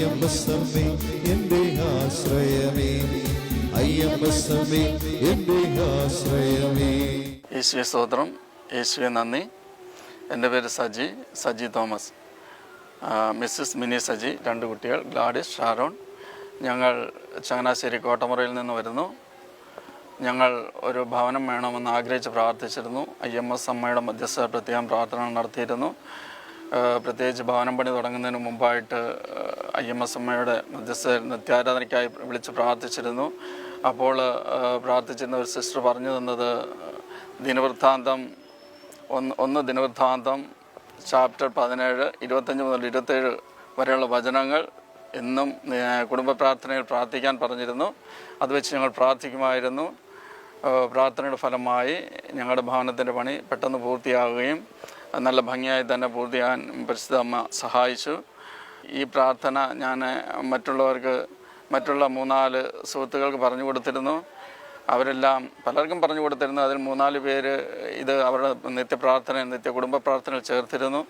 അയ്യമ്പസമ്മേ എന്റെ ആശ്രയമേ. അയ്യമ്പസമ്മേ എന്റെ ആശ്രയമേ. യേശുവെ സ്തോത്രം. യേശുവെ നന്ദി. എന്റെ പേര് സജി സജി തോമസ്. മിസ്സസ് മിനി സജി രണ്ട് കുട്ടികൾ ഗ്ലാഡിസ് ഷാരോൺ. ഞങ്ങൾ ചങ്ങനാശ്ശേരി കോട്ടമുറയിൽ നിന്ന് വരുന്നു. ഞങ്ങൾ ഒരു ഭവനം വേണമെന്ന് ആഗ്രഹിച്ച് പ്രാർത്ഥിച്ചിരുന്നു. ഐ എം എസ് അമ്മയുടെ മധ്യസ്ഥ പ്രത്യേകം പ്രാർത്ഥന നടത്തിയിരുന്നു. പ്രത്യേകിച്ച് ഭവനം പണി തുടങ്ങുന്നതിന് മുമ്പായിട്ട് ഐ അമ്മയുടെ മധ്യസ്ഥ നിത്യാരാധനയ്ക്കായി വിളിച്ച് പ്രാർത്ഥിച്ചിരുന്നു. അപ്പോൾ പ്രാർത്ഥിച്ചിരുന്ന ഒരു സിസ്റ്റർ പറഞ്ഞു തന്നത് ദിനവൃത്താന്തം ഒന്ന് ഒന്ന് ദിനവൃത്താന്തം ചാപ്റ്റർ പതിനേഴ് ഇരുപത്തഞ്ച് മുതൽ ഇരുപത്തേഴ് വരെയുള്ള വചനങ്ങൾ എന്നും കുടുംബ പ്രാർത്ഥനയിൽ പ്രാർത്ഥിക്കാൻ പറഞ്ഞിരുന്നു. അത് വെച്ച് ഞങ്ങൾ പ്രാർത്ഥിക്കുമായിരുന്നു. പ്രാർത്ഥനയുടെ ഫലമായി ഞങ്ങളുടെ ഭവനത്തിന്റെ പണി പെട്ടെന്ന് പൂർത്തിയാവുകയും നല്ല ഭംഗിയായി തന്നെ പൂർത്തിയാകാൻ പരിശുദ്ധ അമ്മ സഹായിച്ചു. ഈ പ്രാർത്ഥന ഞാൻ മറ്റുള്ളവർക്ക് മറ്റുള്ള മൂന്നാൽ സുഹൃത്തുക്കൾക്ക് പറഞ്ഞു കൊടുത്തിരുന്നു. അവരെല്ലാം പലർക്കും പറഞ്ഞു കൊടുത്തിരുന്നു. അതിൽ മൂന്നാൽ പേര് ഇത് അവരുടെ നിത്യപ്രാർത്ഥന നിത്യ കുടുംബ പ്രാർത്ഥനയിൽ ചേർത്തിരുന്നു.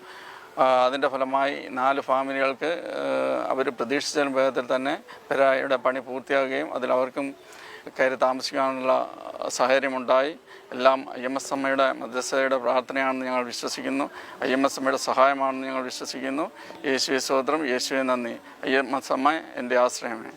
അതിന്റെ ഫലമായി നാല് ഫാമിലികൾക്ക് അവർ പ്രതീക്ഷിച്ചതിലും വേഗത്തിൽ തന്നെ പെരായുടെ പണി പൂർത്തിയാകുകയും അതിൽ അവർക്കും കയറി താമസിക്കാനുള്ള സാഹചര്യമുണ്ടായി. എല്ലാം ഐ എം എസ് അമ്മയുടെ മധ്യസ്ഥതയുടെ പ്രാർത്ഥനയാണെന്ന് ഞങ്ങൾ വിശ്വസിക്കുന്നു. ഐ എം എസ് അമ്മയുടെ സഹായമാണെന്ന് ഞങ്ങൾ വിശ്വസിക്കുന്നു. യേശുവെ സ്വോത്രം യേശുവെ നന്ദി. ഐ എം എസ് അമ്മ എന്റെ ആശ്രയമേ.